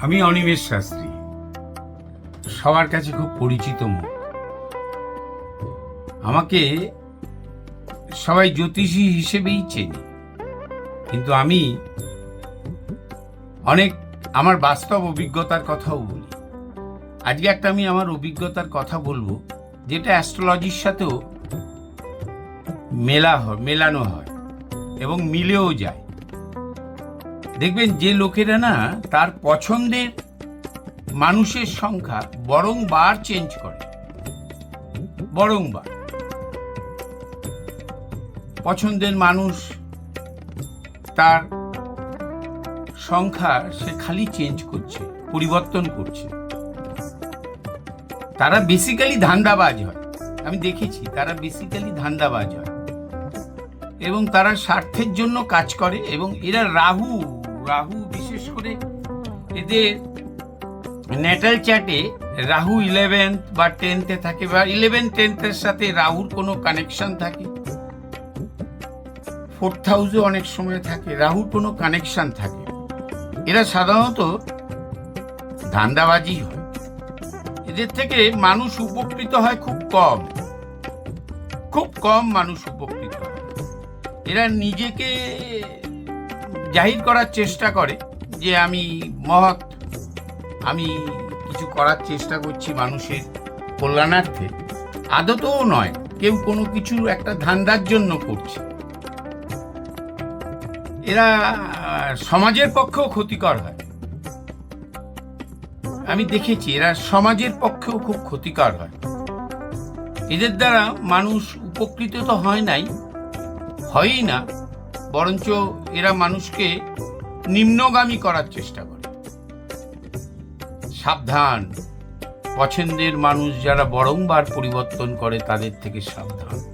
আমি অনিমেষ শাস্ত্রী। সবার কাছে খুব পরিচিত মুখ আমাকে সবাই জ্যোতিষী হিসেবেই চেনে। কিন্তু আমি অনেক আমার বাস্তব অভিজ্ঞতার কথাও বলি। আজকে একটা আমি আমার অভিজ্ঞতার কথা বলব, যেটা অ্যাস্ট্রোলজির সাথেও মেলা হয়, মেলানো হয় এবং মিলেও যায়। দেখবেন যে লোকেরা না তার পছন্দের মানুষের সংখ্যা বরংবার চেঞ্জ করে। বরংবার। পছন্দের মানুষ তার সংখ্যা সে খালি চেঞ্জ করছে, পরিবর্তন করছে। তারা বেসিক্যালি ধান্দাবাজ হয়। আমি দেখেছি, তারা বেসিক্যালি ধান্দাবাজ হয়। এবং তারা স্বার্থের জন্য কাজ করে এবং এরা রাহু রাহু, বিশেষ করে এদের নেটাল চ্যাটে রাহু ইলেভেন্থ বা টেন্থে থাকে বা ইলেভেন টেন্থের সাথে রাহুর কোনো কানেকশন থাকে। ফোর্থ হাউসে অনেক সময় থাকে, রাহুর কোনো কানেকশন থাকে। এরা সাধারণত ধান্দাবাজি হয়। এদের থেকে মানুষ উপকৃত হয় খুব কম। খুব কম মানুষ উপকৃত হয়। এরা নিজেকে জাহির করার চেষ্টা করে যে আমি মহৎ, আমি কিছু করার চেষ্টা করছি মানুষের কল্যাণার্থে। আদতও নয়, কেউ কোনো কিছু একটা ধান্দার জন্য করছে। এরা সমাজের পক্ষেও ক্ষতিকর হয়। আমি দেখেছি, এরা সমাজের পক্ষেও খুব ক্ষতিকর হয়। এদের দ্বারা মানুষ উপকৃত তো হয় নাই, হয়ই না। বরঞ্চ এরা মানুষকে নিম্নগামী করার চেষ্টা করে। সাবধান। পছন্দের মানুষ যারা বরংবার পরিবর্তন করে, তাদের থেকে সাবধান।